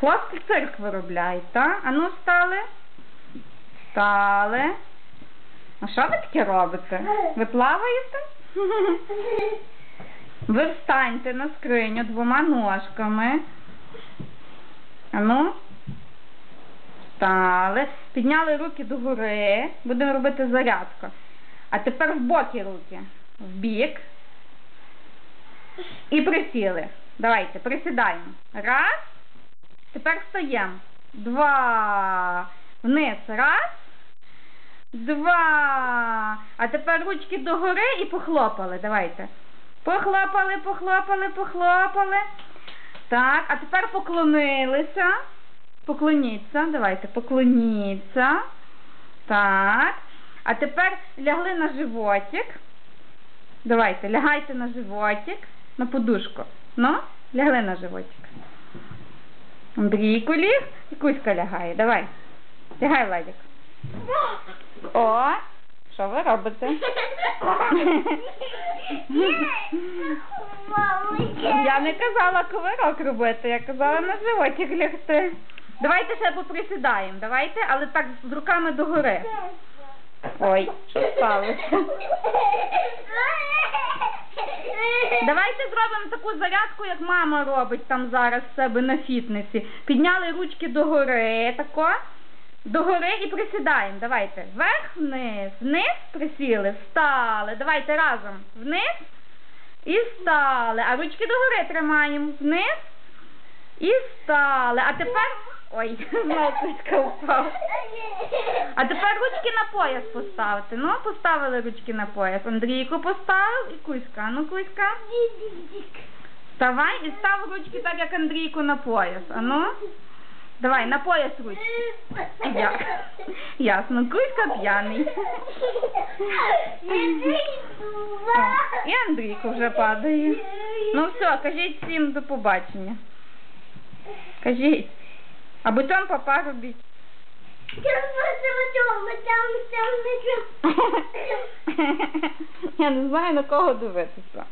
Хлопці цирк виробляють, так? А ну стали. Стали. А що ви таке робите? Ви плаваєте? Ви встаньте на скриню двома ножками. А ну. Встали. Підняли руки догори. Будемо робити зарядку. А тепер в боки руки. В бік. І присіли. Давайте, присідаємо. Раз. Тепер встаємо. Два. Вниз. Раз. Два. А тепер ручки догори і похлопали. Давайте. Похлопали, похлопали, похлопали. Так, а тепер поклонилися. Поклоніться. Давайте, поклоніться. Так. А тепер лягли на животик. Давайте, лягайте на животик, на подушку. Ну, лягли на животик. Андрійко ліг і Кузька лягає. Давай. Лягай, Владик. О, що ви робите? Я не казала ковирок робити, я казала на животик лягти. Давайте ще поприсідаємо, давайте, але так з руками догори. Ой, що сталося? Давайте зробимо таку зарядку, як мама робить там зараз в себе на фітнесі. Підняли ручки догори, тако, догори і присідаємо. Давайте. Вверх, вниз, вниз присіли, встали. Давайте разом. Вниз і встали. А ручки догори тримаємо. Вниз і встали. А тепер. Ой, кучка впав. А тепер ручки на пояс поставте. Ну, поставили ручки на пояс. Андрійко поставив і Кузька. Ну, Кузька. Вставай і став ручки так, як Андрійко на пояс. А ну? Давай, на пояс ручки. Я. Ясно, Кузька п'яний. І Андрійко вже падає. Ну все, кажіть всім до побачення. Кажіть. А бутон папа робіть. Я не знаю на кого дивитися.